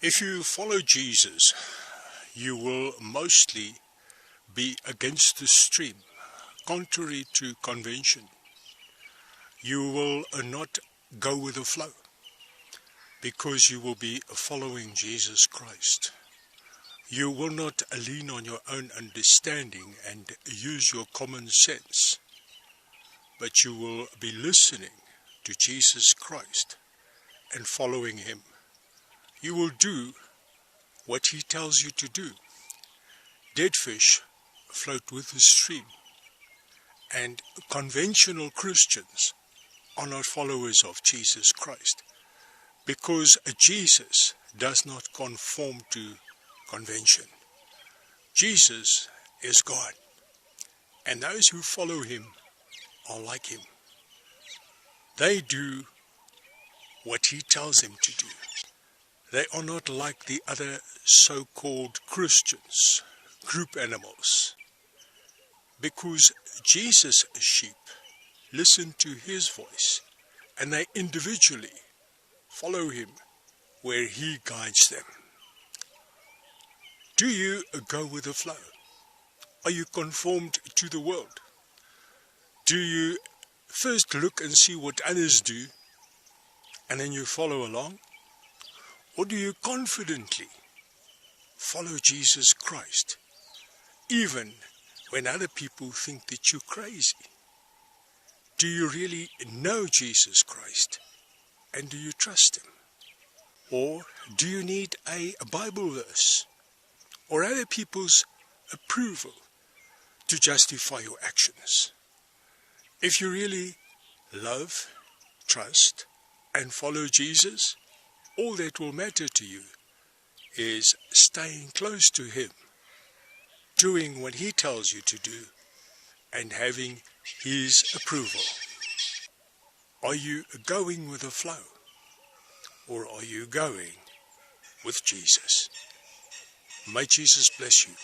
If you follow Jesus, you will mostly be against the stream, contrary to convention. You will not go with the flow because you will be following Jesus Christ. You will not lean on your own understanding and use your common sense, but you will be listening to Jesus Christ and following him. You will do what he tells you to do. Dead fish float with the stream, and conventional Christians are not followers of Jesus Christ because Jesus does not conform to convention. Jesus is God, and those who follow him are like him. They do what he tells them to do. They are not like the other so-called Christians, group animals, because Jesus' sheep listen to his voice and they individually follow him where he guides them. Do you go with the flow? Are you conformed to the world? Do you first look and see what others do and then you follow along? Or do you confidently follow Jesus Christ even when other people think that you're crazy? Do you really know Jesus Christ and do you trust him? Or do you need a, Bible verse or other people's approval to justify your actions? If you really love, trust, and follow Jesus, all that will matter to you is staying close to Him, doing what He tells you to do, and having His approval. Are you going with the flow? Or are you going with Jesus? May Jesus bless you.